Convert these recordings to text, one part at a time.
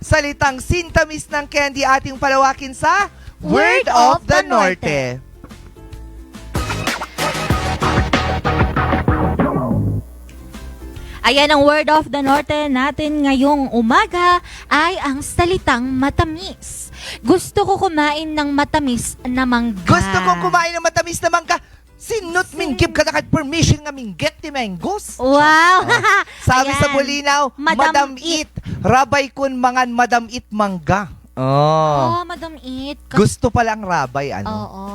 salitang sintamis ng candy ating palawakin sa Word of the Norte. Ayan ang word of the norte natin ngayong umaga ay ang salitang matamis. Gusto ko kumain ng matamis na mangga. Gusto kong kumain ng matamis na mangga. Sinot minggib ka na kahit permission nga mingget ti mangoes. Wow! Sabi sa Ayan. Bulinaw, Madam Madam, It. Rabay kun mangan Madam It mangga. Oh. Oh, Madam It. Gusto palang rabay, ano? Oo.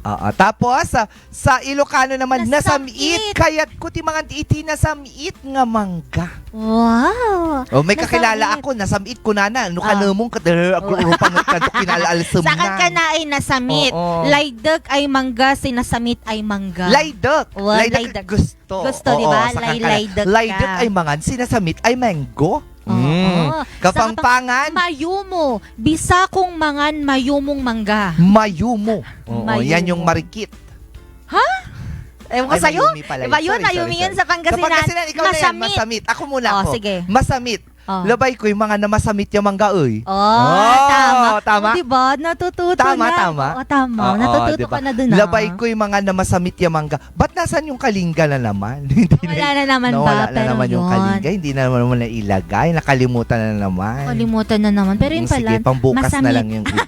Oo. Tapos, sa, sa Ilocano naman, Nasamit. nasamit. Kaya't kuti mga iti nasamit nga mangga. Wow! Oh, may kakilala Nasamit. ako, nasamit ko na na. Ano ka Ah. namong kadar, ako rupang kanto kinalaalsam Sa ka na ay nasamit. Oo. Ay mangga, sinasamit ay mangga. Laydak. Wow. Gusto. Gusto, di ba? Lay- ka. Laydak ay mangan, sinasamit ay mango. Mm. Kapampangan, Mayumo. Bisa kong mangan mayumong mangga. mayumo. Oo, Mayumo. yan yung marikit. Ewan ko Ay, sa'yo. mayumi pala Iba yun. yun, Sorry, mayumi sorry, yun sa Pangasinan. Sa Pangasinan, ikaw na yan, Masamit. masamit. Ako muna Oh, ako. sige. Masamit. Oh. Labay ko yung mga na masamit yung mangga, oy. Oh, Oh, tama. tama. O, diba? Natututo Tama, na. tama. Oo, tama. Oo, Natututo diba? ka na dun. ah. Labay ko yung mga na masamit yung mangga. Ba't nasan yung kalinga na naman? Hindi Wala na naman ba? Nawala na naman yung yun. kalinga. Hindi na naman na ilagay. Nakalimutan na naman. Kalimutan na naman. Pero yun Mm, pala, Sige, pambukas na masamit. lang yung iba.